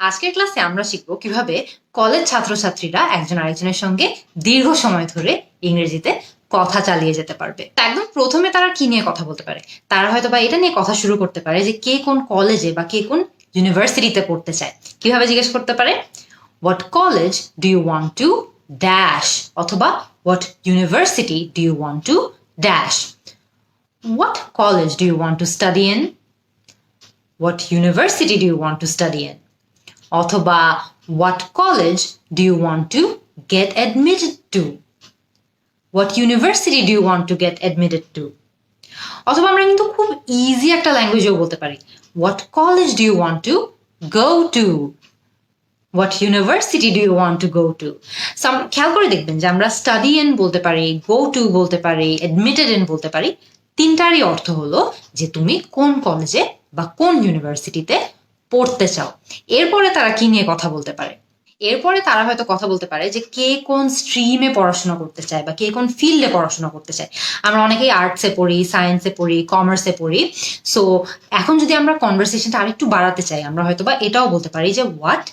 আজকের ক্লাসে আমরা শিখব কীভাবে কলেজ ছাত্রছাত্রীরা একজন আরেকজনের সঙ্গে দীর্ঘ সময় ধরে ইংরেজিতে কথা চালিয়ে যেতে পারবে। একদম প্রথমে তারা কি নিয়ে কথা বলতে পারে? তারা হয়তো বা এটা নিয়ে কথা শুরু করতে পারে যে কে কোন কলেজে বা কে কোন ইউনিভার্সিটিতে পড়তে চায়। কীভাবে জিজ্ঞেস করতে পারে? What college do you want to dash অথবা what university do you want to dash what college do you want to study in what university do you want to study in অথবা what college do you want to get admitted to what university do you want to get admitted to অথবা আমরা কিন্তু খুব easy একটা ল্যাঙ্গুয়েজেও বলতে পারি। What college do you want to go to what university do you want to go to সাম খেয়াল করে দেখবেন যে আমরা স্টাডি ইন বলতে পারি গো টু বলতে পারি অ্যাডমিটেড ইন বলতে পারি। তিনটারই অর্থ হলো যে তুমি কোন কলেজে বা কোন ইউনিভার্সিটিতে পড়তে চাও। এরপরে তারা কি নিয়ে কথা বলতে পারে? এরপরে তারা হয়তো কথা বলতে পারে যে কে কোন স্ট্রিমে পড়াশোনা করতে চায় বা কে কোন ফিল্ডে পড়াশোনা করতে চায়। আমরা অনেকেই আর্টসে পড়ি সায়েন্সে পড়ি কমার্সে পড়ি। সো এখন যদি আমরা কনভারসেশনটা আরেকটু বাড়াতে চাই, আমরা হয়তো বা এটাও বলতে পারি যে what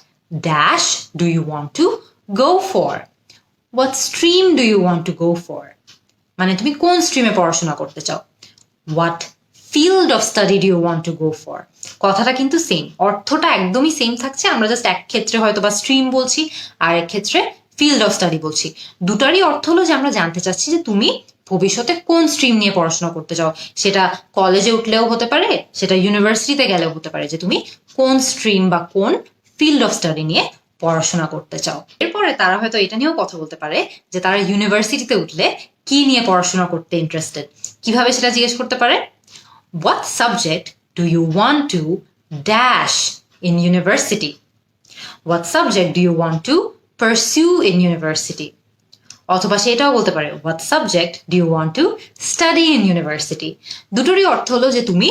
dash do you want to go for what stream do you want to go for মানে তুমি কোন স্ট্রিমে পড়াশোনা করতে চাও? What field of study you want to go for কথাটা কিন্তু সেম অর্থটা একদমই সেম থাকছে, আমরা জাস্ট এক ক্ষেত্রে হয়তো বা স্ট্রিম বলছি আর এক ক্ষেত্রে ফিল্ড অফ স্টাডি বলছি। দুটারই অর্থ হলো যে আমরা জানতে চাচ্ছি যে তুমি ভবিষ্যতে কোন স্ট্রিম নিয়ে পড়াশোনা করতে চাও। সেটা কলেজে উঠলেও হতে পারে, সেটা ইউনিভার্সিটিতে গেলেও হতে পারে যে তুমি কোন স্ট্রিম বা কোন ফিল্ড অফ স্টাডি নিয়ে পড়াশোনা করতে চাও। এরপরে তারা হয়তো এটা নিয়েও কথা বলতে পারে যে তারা ইউনিভার্সিটিতে উঠলে কি নিয়ে পড়াশোনা করতে ইন্টারেস্টেড কীভাবে সেটা জিজ্ঞেস করতে পারে? What subject do you want to dash in university? What subject do you want to pursue in university? অথবা সেটাও বলতে পারে what subject do you want to study in university দুটোরই অর্থ হলো যে তুমি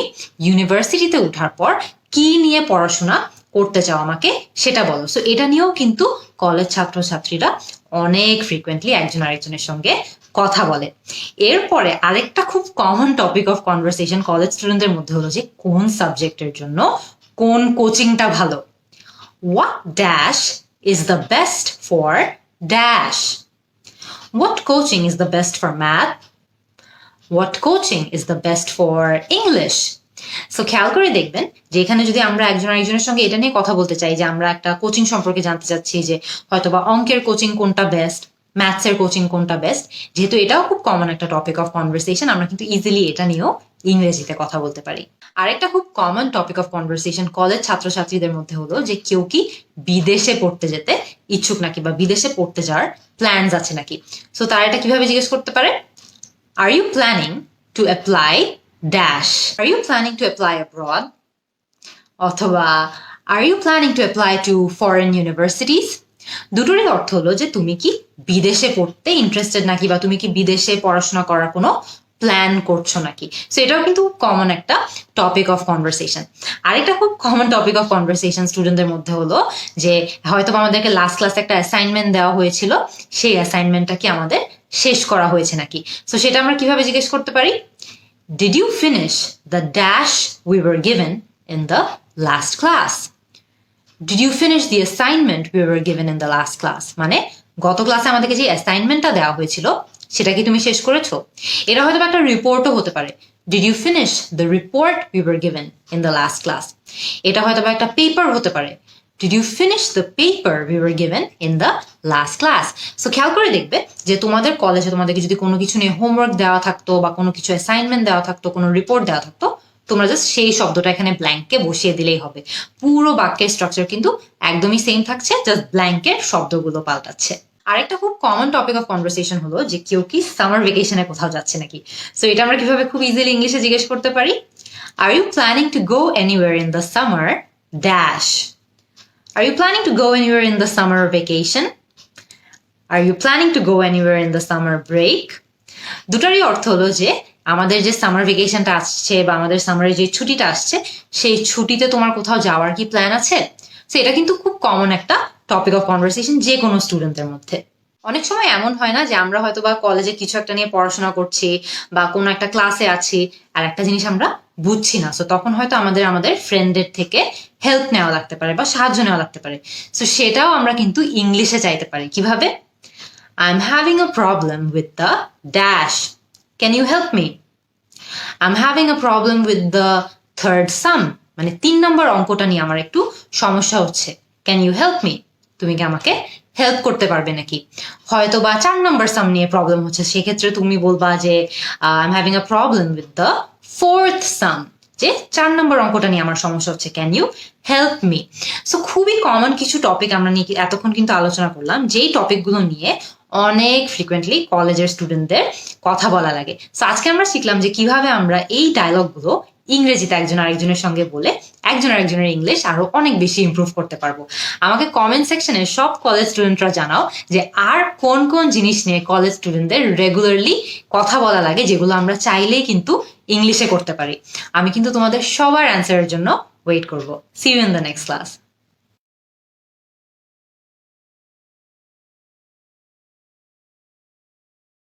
ইউনিভার্সিটিতে ওঠার পর কি নিয়ে পড়াশোনা করতে চাও আমাকে সেটা বলো সো এটা নিয়েও কিন্তু কলেজ ছাত্রছাত্রীরা অনেক ফ্রিকুয়েন্টলি একজন আরেকজনের সঙ্গে কথা বলে। এরপরে আরেকটা খুব common topic of conversation college স্টুডেন্টদের মধ্যে হলো যে, কোন সাবজেক্টের জন্য কোন কোচিংটা ভালো? What dash is the best for dash what coaching is the best for math what coaching is the best for English so খেয়াল করে দেখবেন যে, এখানে যদি আমরা একজন আরেকজনের সঙ্গে এটা নিয়ে কথা বলতে চাই যে, আমরা একটা কোচিং সম্পর্কে জানতে চাচ্ছি যে, হয়তোবা অঙ্কের কোচিং কোনটা বেস্ট ম্যাথসের কোচিং কোনটা বেস্ট যেহেতু এটাও খুব কমন একটা টপিক অফ কনভারসেশন আমরা কিন্তু ইজিলি এটা নিয়েও ইংরেজিতে কথা বলতে পারি। আরেকটা খুব common topic of conversation college ছাত্রছাত্রীদের মধ্যে হলো যে, কেউ কি বিদেশে পড়তে যেতে ইচ্ছুক নাকি বা বিদেশে পড়তে যাওয়ার প্ল্যানস আছে নাকি? সো তারা এটা কীভাবে জিজ্ঞেস করতে পারে? Are you planning to apply dash are you planning to apply abroad অথবা are you planning to apply to foreign universities দুটোরই অর্থ হলো যে তুমি কি বিদেশে পড়তে ইন্টারেস্টেড নাকি বা তুমি কি বিদেশে পড়াশোনা করার কোনো প্ল্যান করছ নাকি? সো এটাও কিন্তু কমন একটা টপিক অফ কনভারসেশন আরেকটা খুব কমন টপিক অফ কনভারসেশন স্টুডেন্টদের মধ্যে হলো যে, হয়তো আমাদেরকে লাস্ট ক্লাসে একটা অ্যাসাইনমেন্ট দেওয়া হয়েছিল, সেই অ্যাসাইনমেন্টটা কি আমাদের শেষ করা হয়েছে নাকি? সো সেটা আমরা কীভাবে জিজ্ঞেস করতে পারি? Did you finish the dash we were given in the last class did you finish the assignment we given in the last class মানে গত ক্লাসে আমাদেরকে যে অ্যাসাইনমেন্টটা দেওয়া হয়েছিল, সেটা কি তুমি শেষ করেছ? এটা হয়তো একটা রিপোর্টও হতে পারে। Did you finish the report we given in the last class এটা হয়তো একটা পেপার হতে পারে। Did you finish the paper we were given in the last class so খেয়াল করে দেখবে যে তোমাদের কলেজে তোমাদেরকে যদি কোনো কিছু নিয়ে হোমওয়ার্ক দেওয়া থাকতো বা কোনো কিছু অ্যাসাইনমেন্ট দেওয়া থাকতো, কোনো রিপোর্ট দেওয়া থাকতো তোমরা জাস্ট সেই শব্দটা এখানে ব্ল্যাঙ্কে বসিয়ে দিলেই হবে। পুরো বাক্যের স্ট্রাকচার কিন্তু একদমই সেম থাকছে জাস্ট ব্ল্যাঙ্কের শব্দগুলো পাল্টাচ্ছে। আরেকটা খুব কমন টপিক অফ কনভারসেশন হলো যে কেউ কি সামার ভেকেশনে কোথাও যাচ্ছে নাকি? সো এটা আমরা কীভাবে খুব ইজিলি ইংলিশে জিজ্ঞেস করতে পারি? Are you planning to go anywhere in the summer dash are you planning to go anywhere in the summer vacation are you planning to go anywhere in the summer break দুটারই অর্থ হলো যে আমাদের যে summer ভেকেশনটা আসছে বা আমাদের সামারের যে ছুটিটা আসছে, সেই ছুটিতে তোমার কোথাও যাওয়ার কি প্ল্যান আছে? সো এটা কিন্তু খুব কমন একটা টপিক অফ কনভারসেশন যে কোনো স্টুডেন্টদের মধ্যে। অনেক সময় এমন হয় না যে আমরা হয়তো বা কলেজে কিছু একটা নিয়ে পড়াশোনা করছি বা কোনো একটা ক্লাসে আছি আর একটা জিনিস আমরা বুঝছি না। সো তখন হয়তো আমাদের আমাদের ফ্রেন্ডের থেকে হেল্প নেওয়া লাগতে পারে বা সাহায্য নেওয়া লাগতে পারে। সো সেটাও আমরা কিন্তু ইংলিশে চাইতে পারি। কীভাবে? I am having a problem with the dash can you help me I am having a problem with the third মানে তিন নম্বর অঙ্কটা নিয়ে আমার একটু সমস্যা হচ্ছে। ক্যান ইউ হেল্প মি তুমি কি আমাকে হেল্প করতে পারবে নাকি? হয়তো বা চার নম্বর সাম নিয়ে প্রবলেম হচ্ছে। সেক্ষেত্রে তুমি বলবা যে I am having a problem with the fourth sum যে চার নম্বর অঙ্কটা নিয়ে আমার সমস্যা হচ্ছে। Can you help me so খুবই কমন কিছু টপিক আমরা নিয়ে এতক্ষণ কিন্তু আলোচনা করলাম। যেই টপিকগুলো নিয়ে অনেক ফ্রিকুয়েন্টলি কলেজের স্টুডেন্টদের কথা বলা লাগে। সো আজকে আমরা শিখলাম যে কীভাবে আমরা এই ডায়লগগুলো ইংরেজিতে একজন আরেকজনের সঙ্গে বলে একজন আরেকজনের ইংলিশ আরও অনেক বেশি ইমপ্রুভ করতে পারব। আমাকে কমেন্ট সেকশনে সব কলেজ স্টুডেন্টরা জানাও যে আর কোন কোন জিনিস নিয়ে কলেজ স্টুডেন্টদের রেগুলারলি কথা বলা লাগে, যেগুলো আমরা চাইলেই কিন্তু ইংলিশে করতে পারি। আমি কিন্তু তোমাদের সবার অ্যান্সারের জন্য ওয়েট করব। See you in the next class